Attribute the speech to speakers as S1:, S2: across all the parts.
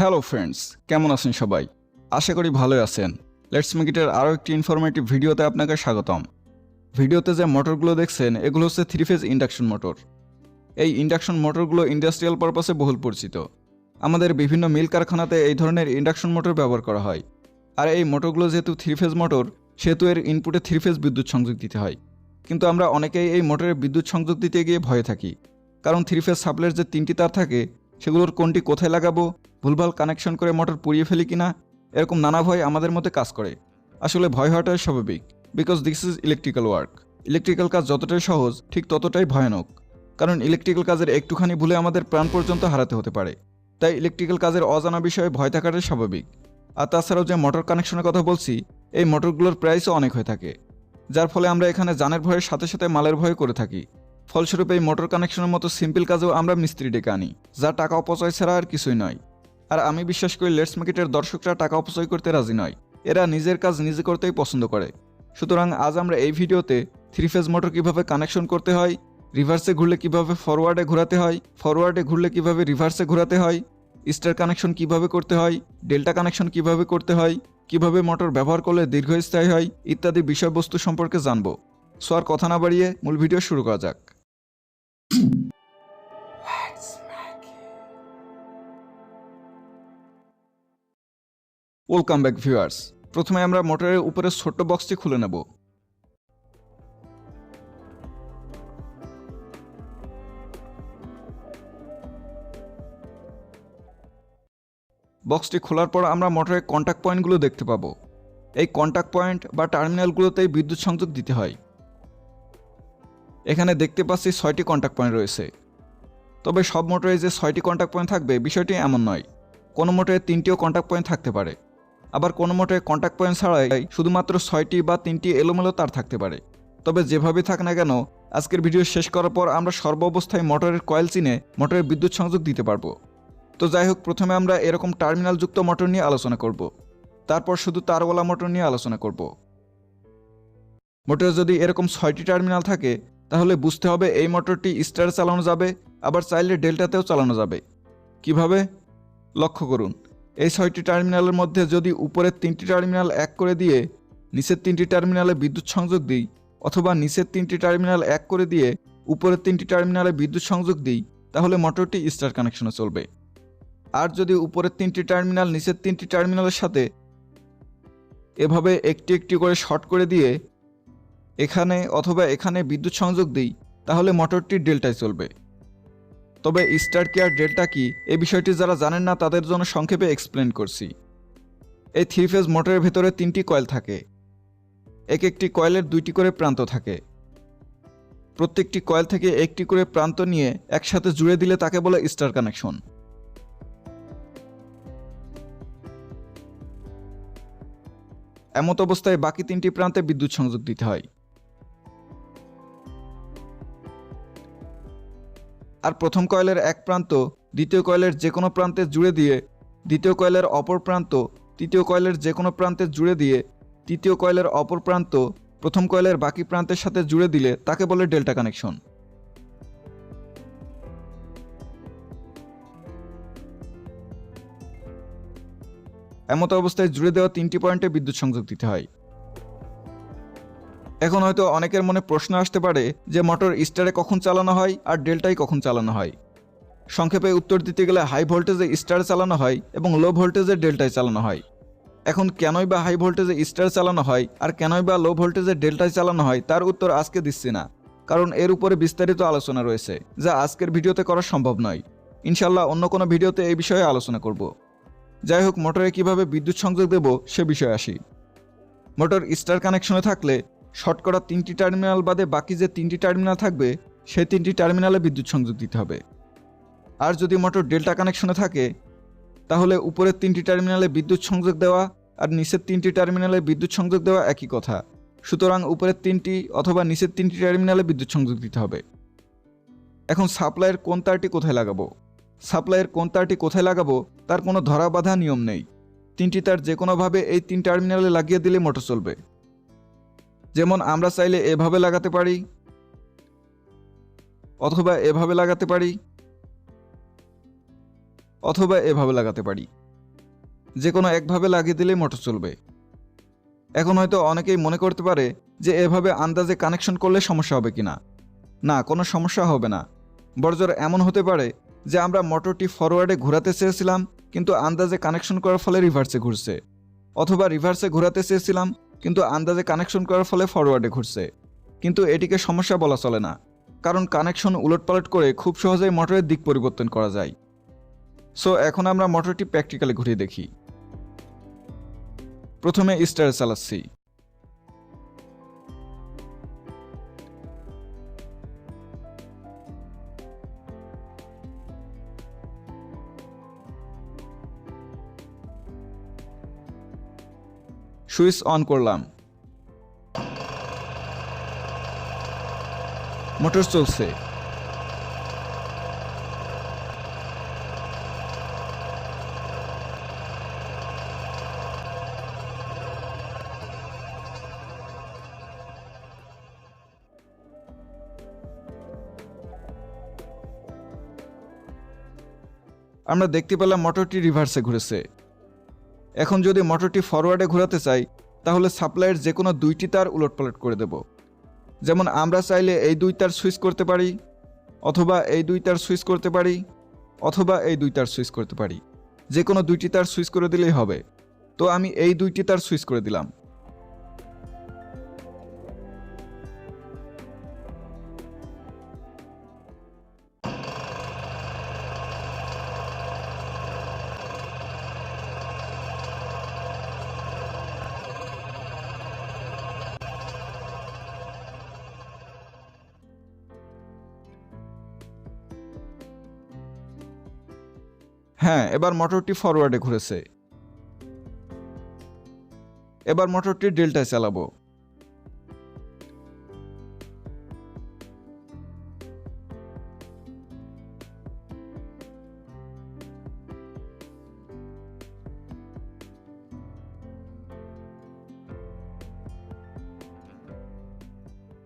S1: Hello friends কেমন আছেন সবাই? আশা করি ভালোই আছেন। লেটস মেকিটের আরও একটি ইনফরমেটিভ ভিডিওতে আপনাকে স্বাগতম। ভিডিওতে যে মোটরগুলো দেখছেন, এগুলো হচ্ছে থ্রি ফেজ ইন্ডাকশন মোটর এই ইন্ডাকশন মোটরগুলো ইন্ডাস্ট্রিয়াল পারপাসে বহুল পরিচিত। আমাদের বিভিন্ন মিল কারখানাতে এই ধরনের ইন্ডাকশন মোটর ব্যবহার করা হয়। আর এই মোটরগুলো যেহেতু থ্রি ফেজ মোটর সেহেতু এর ইনপুটে থ্রি ফেজ বিদ্যুৎ সংযোগ দিতে হয়। কিন্তু আমরা অনেকেই এই মোটরের বিদ্যুৎ সংযোগ দিতে গিয়ে ভয়ে থাকি। কারণ থ্রি ফেজ সাপ্লাইয়ের যে তিনটি তার থাকে, সেগুলোর কোনটি কোথায় লাগাবো ভুলভাল কানেকশন করে মোটর পুড়িয়ে ফেলি কিনা, এরকম নানা ভয় আমাদের মধ্যে কাজ করে। আসলে ভয় হওয়াটাই স্বাভাবিক because this is electrical work electrical কাজ যতটাই সহজ, ঠিক ততটাই ভয়ানক। কারণ ইলেকট্রিক্যাল কাজের একটুখানি ভুলে আমাদের প্রাণ পর্যন্ত হারাতে হতে পারে। তাই ইলেকট্রিক্যাল কাজের অজানা বিষয়ে ভয় থাকাটাই স্বাভাবিক। আর তাছাড়াও যে মোটর কানেকশনের কথা বলছি, এই মোটরগুলোর প্রাইসও অনেক হয়ে থাকে। যার ফলে আমরা এখানে জানের ভয়ের সাথে সাথে মালের ভয় করে থাকি। ফলস্বরূপ এই মোটর কানেকশনের মতো সিম্পল কাজেও আমরা মিস্ত্রি ডেকে আনি, যা টাকা অপচয় ছাড়া আর কিছুই নয়। আর আমি বিশ্বাস করি লেটস মার্কেটের দর্শকরা টাকা অপচয় করতে রাজি নয়। এরা নিজের কাজ নিজে করতেই পছন্দ করে। সুতরাং আজ আমরা এই ভিডিওতে থ্রি ফেজ মোটর কীভাবে কানেকশন করতে হয়, রিভার্সে ঘুরলে কীভাবে ফরওয়ার্ডে ঘোরাতে হয়, ফরওয়ার্ডে ঘুরলে কীভাবে রিভার্সে ঘোরাতে হয়, স্টার কানেকশন কীভাবে করতে হয়, ডেল্টা কানেকশন কীভাবে করতে হয়, কীভাবে মোটর ব্যবহার করলে দীর্ঘস্থায়ী হয় ইত্যাদি বিষয়বস্তু সম্পর্কে জানব। সো আর কথা না বাড়িয়ে মূল ভিডিও শুরু করা যাক। ওয়েলকাম ব্যাক ভিউয়ার্স প্রথমে আমরা মোটরের উপরে ছোট্ট বক্সটি খুলে নেব। বক্সটি খোলার পর আমরা মোটরের কন্ট্যাক্ট পয়েন্টগুলো দেখতে পাবো। এই কন্ট্যাক্ট পয়েন্ট বা টার্মিনালগুলোতেই বিদ্যুৎ সংযোগ দিতে হয়। এখানে দেখতে পাচ্ছি ছয়টি কন্ট্যাক্ট পয়েন্ট রয়েছে। তবে সব মোটরে যে ছয়টি কন্ট্যাক্ট পয়েন্ট থাকবে, বিষয়টি এমন নয়। কোনো মোটরে তিনটিও কন্ট্যাক্ট পয়েন্ট থাকতে পারে। আবার কোনো মোটরে কন্ট্যাক্ট পয়েন্ট ছাড়াই শুধুমাত্র ছয়টি বা তিনটি এলোমেলো তার থাকতে পারে। তবে যেভাবে থাক না কেন, আজকের ভিডিও শেষ করার পর আমরা সর্বাবস্থায় মোটরের কয়েল চিনে মোটরের বিদ্যুৎ সংযোগ দিতে পারব। তো যাই হোক, প্রথমে আমরা এরকম টার্মিনালযুক্ত মোটর নিয়ে আলোচনা করব। তারপর শুধু তারওয়ালা মোটর নিয়ে আলোচনা করব। মোটরে যদি এরকম ছয়টি টার্মিনাল থাকে, তাহলে বুঝতে হবে এই মোটরটি স্টারে চালানো যাবে, আবার চাইলে ডেল্টাতেও চালানো যাবে। কীভাবে? লক্ষ্য করুন। এই ছয়টি টার্মিনালের মধ্যে যদি উপরের তিনটি টার্মিনাল এক করে দিয়ে নিচের তিনটি টার্মিনালে বিদ্যুৎ সংযোগ দিই অথবা নিচের তিনটি টার্মিনাল এক করে দিয়ে উপরের তিনটি টার্মিনালে বিদ্যুৎ সংযোগ দিই, তাহলে মোটরটি স্টার কানেকশনে চলবে। আর যদি উপরের তিনটি টার্মিনাল নিচের তিনটি টার্মিনালের সাথে এভাবে একটি একটি করে শর্ট করে দিয়ে এখানে অথবা এখানে বিদ্যুৎ সংযোগ দিই, তাহলে মোটরটি ডেল্টায় চলবে। তবে স্টার কেয়ার ডেল্টা কি? এই বিষয়টি যারা জানেন না, তাদের জন্য সংক্ষেপে এক্সপ্লেন করছি। এই থ্রি ফেজ মোটরের ভেতরে তিনটি কয়েল থাকে। এক একটি কয়েলের দুইটি করে প্রান্ত থাকে। প্রত্যেকটি কয়েল থেকে একটি করে প্রান্ত নিয়ে একসাথে জুড়ে দিলে তাকে বলে স্টার কানেকশন। এমত অবস্থায় বাকি তিনটি প্রান্তে বিদ্যুৎ সংযোগ দিতে হয়। আর প্রথম কয়েলের এক প্রান্ত দ্বিতীয় কয়েলের যে কোনো প্রান্তে জুড়ে দিয়ে, দ্বিতীয় কয়েলের অপর প্রান্ত তৃতীয় কয়েলের যে কোনো প্রান্তে জুড়ে দিয়ে, তৃতীয় কয়েলের অপর প্রান্ত প্রথম কয়েলের বাকি প্রান্তের সাথে জুড়ে দিলে তাকে বলে ডেল্টা কানেকশন। এমত অবস্থায় জুড়ে দেওয়া তিনটি পয়েন্টে বিদ্যুৎ সংযোগ দিতে হয়। এখন হয়তো অনেকের মনে প্রশ্ন আসতে পারে যে মোটর স্টারে কখন চালানো হয় আর ডেল্টায় কখন চালানো হয়। সংক্ষেপে উত্তর দিতে গেলে হাই ভোল্টেজে স্টার চালানো হয় এবং লো ভোল্টেজে ডেল্টায় চালানো হয়। এখন কেনই বা হাই ভোল্টেজে স্টার চালানো হয় আর কেনই বা লো ভোল্টেজে ডেল্টায় চালানো হয় তার উত্তর আজকে দিচ্ছি না। কারণ এর উপরে বিস্তারিত আলোচনা রয়েছে, যা আজকের ভিডিওতে করা সম্ভব নয়। ইনশাল্লাহ অন্য কোনো ভিডিওতে এই বিষয়ে আলোচনা করব। যাই হোক, মোটরে কীভাবে বিদ্যুৎ সংযোগ দেব সে বিষয়ে আসি। মোটর স্টার কানেকশনে থাকলে শর্টকরা তিনটি টার্মিনাল বাদে বাকি যে তিনটি টার্মিনাল থাকবে, সেই তিনটি টার্মিনালে বিদ্যুৎ সংযোগ দিতে হবে। আর যদি মোটর ডেল্টা কানেকশনে থাকে, তাহলে উপরের তিনটি টার্মিনালে বিদ্যুৎ সংযোগ দেওয়া আর নিচের তিনটি টার্মিনালে বিদ্যুৎ সংযোগ দেওয়া একই কথা। সুতরাং উপরের তিনটি অথবা নিচের তিনটি টার্মিনালে বিদ্যুৎ সংযোগ দিতে হবে। এখন সাপ্লাইয়ের কোন তারটি কোথায় লাগাবো? সাপ্লাইয়ের কোন তারটি কোথায় লাগাবো, তার কোনো ধরা বাঁধা নিয়ম নেই। তিনটি তার যে কোনোভাবে এই তিন টার্মিনালে লাগিয়ে দিলে মোটর চলবে। যেমন আমরা চাইলে এভাবে লাগাতে পারি, অথবা এভাবে লাগাতে পারি, অথবা এভাবে লাগাতে পারি। যে কোনো একভাবে লাগিয়ে দিলেই মোটর চলবে। এখন হয়তো অনেকেই মনে করতে পারে যে এভাবে আন্দাজে কানেকশন করলে সমস্যা হবে কিনা। না, কোনো সমস্যা হবে না। বড়জোর এমন হতে পারে যে আমরা মোটরটি ফরওয়ার্ডে ঘোরাতে চেয়েছিলাম, কিন্তু আন্দাজে কানেকশন করার ফলে রিভার্সে ঘুরছে, অথবা রিভার্সে ঘোরাতে চেয়েছিলাম কিন্তু আন্দাজে কানেকশন করার ফলে ফরওয়ার্ডে ঘুরছে। কিন্তু এটিকে সমস্যা বলা চলে না, কারণ কানেকশন উলটপালট করে খুব সহজেই মোটরের দিক পরিবর্তন করা যায়। সো এখন আমরা মোটরটি প্র্যাকটিক্যালি ঘুরিয়ে দেখি। প্রথমে স্টার চালাচ্ছি। সুইচ অন করলাম। মোটর চলছে। আমরা দেখতে পেলাম মোটরটি রিভার্সে ঘুরেছে। এখন যদি মোটরটি ফরওয়ার্ডে ঘোরাতে চাই, তাহলে সাপ্লাইয়ের যে কোনো দুইটি তার উলটপালট করে দেব। যেমন আমরা চাইলে এই দুই তার সুইচ করতে পারি, অথবা এই দুই তার সুইচ করতে পারি, অথবা এই দুই তার সুইচ করতে পারি। যে কোনো দুইটি তার সুইচ করে দিলেই হবে। তো আমি এই দুইটি তার সুইচ করে দিলাম। হ্যাঁ এবার মোটরটি ফরওয়ার্ডে ঘুরেছে। এবার মোটরটি ডেল্টায় চালাবো।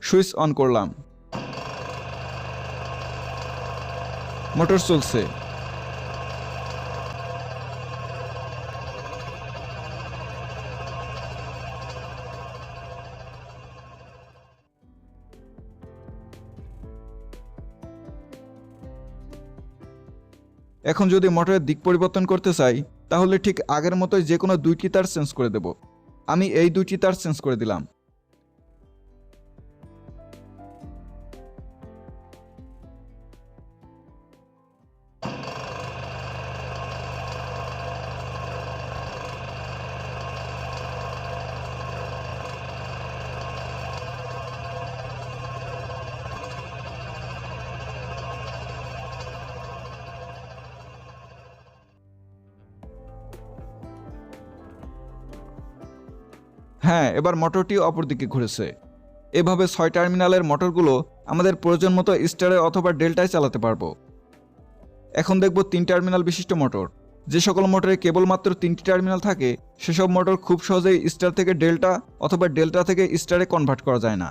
S1: সুইচ অন করলাম। মোটর চলছে। এখন যদি মোটরের দিক পরিবর্তন করতে চাই, তাহলে ঠিক আগের মতোই যে কোনো দুইটি তার চেঞ্জ করে দেব। আমি এই দুইটি তার চেঞ্জ করে দিলাম। হ্যাঁ এবার মোটরটি অপরদিকে ঘুরেছে। এভাবে ছয় টার্মিনালের মোটরগুলো আমাদের প্রয়োজন মতো স্টারে অথবা ডেল্টায় চালাতে পারব। এখন দেখব তিন টার্মিনাল বিশিষ্ট মোটর। যে সকল মোটরে কেবলমাত্র তিনটি টার্মিনাল থাকে, সেসব মোটর খুব সহজেই স্টার থেকে ডেল্টা অথবা ডেল্টা থেকে স্টারে কনভার্ট করা যায় না।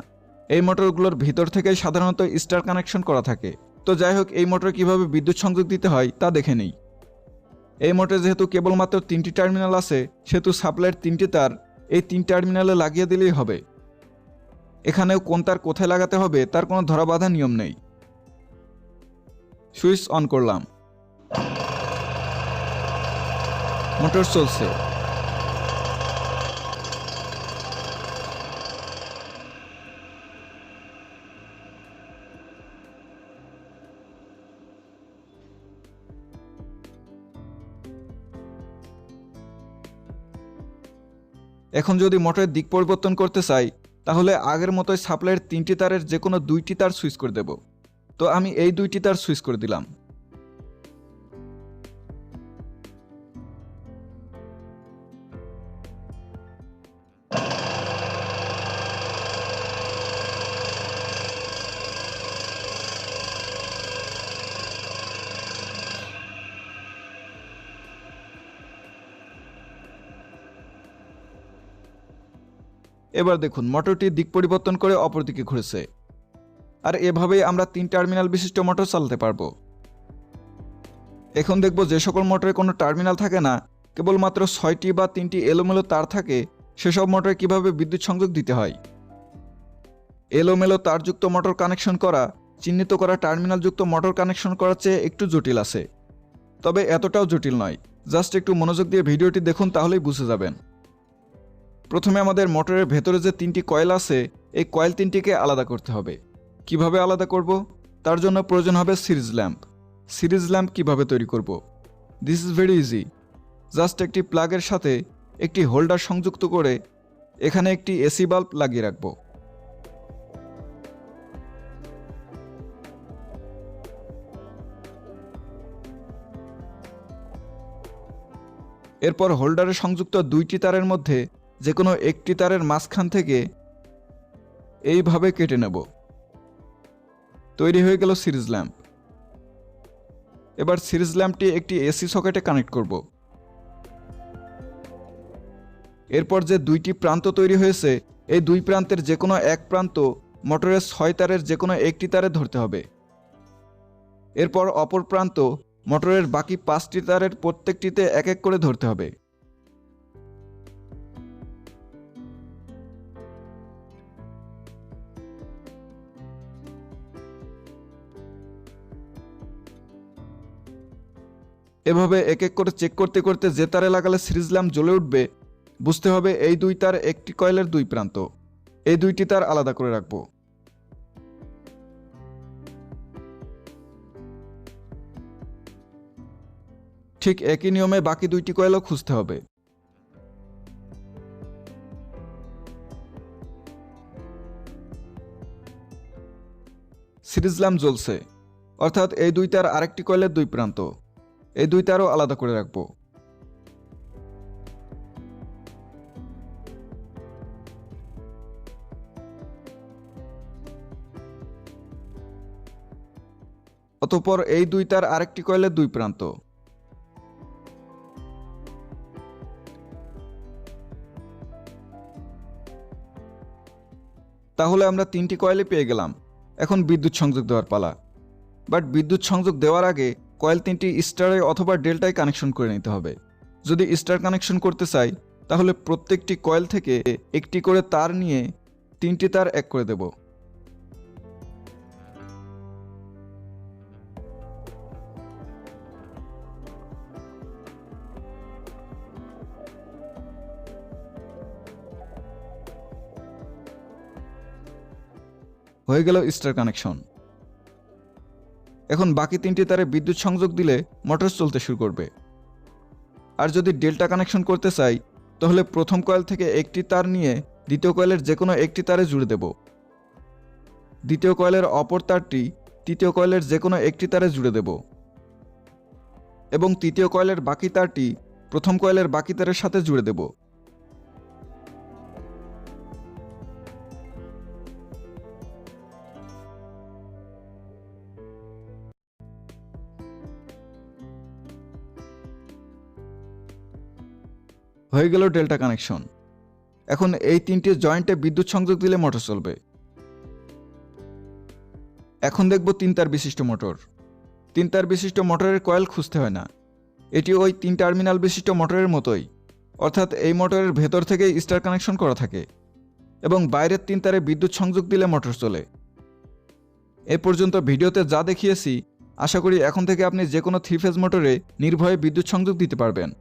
S1: এই মোটরগুলোর ভিতর থেকেই সাধারণত স্টার কানেকশন করা থাকে। তো যাই হোক, এই মোটর কীভাবে বিদ্যুৎ সংযোগ দিতে হয় তা দেখে নেই। এই মোটরে যেহেতু কেবলমাত্র তিনটি টার্মিনাল আছে, সেহেতু সাপ্লাইয়ের তিনটি তার এই তিন টার্মিনালে লাগিয়ে দিলেই হবে। এখানেও কোন তার কোথায় লাগাতে হবে, তার কোনো ধরাবাধা নিয়ম নেই। সুইচ অন করলাম। মোটর চলছে। এখন যদি মোটরের দিক পরিবর্তন করতে চাই, তাহলে আগের মতোই সাপ্লাইয়ের তিনটি তারের যে কোনো দুইটি তার সুইচ করে দেব। তো আমি এই দুইটি তার সুইচ করে দিলাম। এবার দেখুন, মোটরটি দিক পরিবর্তন করে অপরদিকে ঘুরেছে। আর এভাবেই আমরা তিন টার্মিনাল বিশিষ্ট মোটর চালাতে পারব। এখন দেখব যে সকল মোটরে কোনো টার্মিনাল থাকে না, কেবলমাত্র ছয়টি বা তিনটি এলোমেলো তার থাকে, সেসব মোটরে কীভাবে বিদ্যুৎ সংযোগ দিতে হয়? এলোমেলো তারযুক্ত মোটর কানেকশন করা, চিহ্নিত করা টার্মিনালযুক্ত মোটর কানেকশন করার চেয়ে একটু জটিল আছে। তবে এতটাও জটিল নয়। জাস্ট একটু মনোযোগ দিয়ে ভিডিওটি দেখুন, তাহলেই বুঝে যাবেন। প্রথমে আমাদের মোটরের ভেতরে যে তিনটি কয়েল আছে, এই কয়েল তিনটিকে আলাদা করতে হবে। কীভাবে আলাদা করব? তার জন্য প্রয়োজন হবে সিরিজ ল্যাম্প। সিরিজ ল্যাম্প কীভাবে তৈরি করব? This is very easy just একটি প্লাগের সাথে একটি হোল্ডার সংযুক্ত করে এখানে একটি এসি বাল্ব লাগিয়ে রাখব। এরপর হোল্ডারে সংযুক্ত দুইটি তারের মধ্যে যে কোনো একটি তারের মাঝখান থেকে এইভাবে কেটে নেব। তৈরি হয়ে গেল সিরিজ ল্যাম্প। এবার সিরিজ ল্যাম্পটি একটি এসি সকেটে কানেক্ট করব। এরপর যে দুইটি প্রান্ত তৈরি হয়েছে, এই দুই প্রান্তের যে কোনো এক প্রান্ত মোটরের ছয় তারের যে কোনো একটি তারে ধরতে হবে। এরপর অপর প্রান্ত মোটরের বাকি পাঁচটি তারের প্রত্যেকটিতে এক এক করে ধরতে হবে। এভাবে এক এক করে চেক করতে করতে যে তারে লাগালে সিরিজ ল্যাম্প জ্বলে উঠবে, বুঝতে হবে এই দুই তার একটি কয়েলের দুই প্রান্ত। এই দুইটি তার আলাদা করে রাখব। ঠিক একই নিয়মে বাকি দুইটি কয়েলও খুঁজতে হবে। সিরিজ ল্যাম্প জ্বলছে, অর্থাৎ এই দুই তার আরেকটি কয়েলের দুই প্রান্ত। এই দুই তারও আলাদা করে রাখব। অতঃপর এই দুইটার আরেকটি কয়েলের দুই প্রান্ত। তাহলে আমরা তিনটি কয়েলই পেয়ে গেলাম। এখন বিদ্যুৎ সংযোগ দেওয়ার পালা। বাট বিদ্যুৎ সংযোগ দেওয়ার আগে কয়েল তিনটি স্টারে অথবা ডেল্টায় কানেকশন করে নিতে হবে। যদি স্টার কানেকশন করতে চাই, তাহলে প্রত্যেকটি কয়েল থেকে একটি করে তার নিয়ে তিনটি তার এক করে দেব। হয়ে গেল স্টার কানেকশন। এখন বাকি তিনটি তারে বিদ্যুৎ সংযোগ দিলে মোটর চলতে শুরু করবে। আর যদি ডেল্টা কানেকশন করতে চাই, তাহলে প্রথম কয়েল থেকে একটি তার নিয়ে দ্বিতীয় কয়েলের যে কোনো একটি তারে জুড়ে দেব। দ্বিতীয় কয়েলের অপর তারটি তৃতীয় কয়েলের যে কোনো একটি তারে জুড়ে দেব। এবং তৃতীয় কয়েলের বাকি তারটি প্রথম কয়েলের বাকি তারের সাথে জুড়ে দেব। হয়ে গেল ডেল্টা কানেকশন। এখন এই তিনটি জয়েন্টে বিদ্যুৎ সংযোগ দিলে মোটর চলবে। এখন দেখব তিন তার বিশিষ্ট মোটর। তিন তার বিশিষ্ট মোটরের কয়েল খুঁজতে হয় না। এটি ওই তিন টার্মিনাল বিশিষ্ট মোটরের মতোই। অর্থাৎ এই মোটরের ভেতর থেকেই স্টার কানেকশন করা থাকে এবং বাইরের তিন তারে বিদ্যুৎ সংযোগ দিলে মোটর চলে। এ পর্যন্ত ভিডিওতে যা দেখিয়েছি, আশা করি এখন থেকে আপনি যে কোনো থ্রি ফেজ মোটরে নির্ভয়ে বিদ্যুৎ সংযোগ দিতে পারবেন।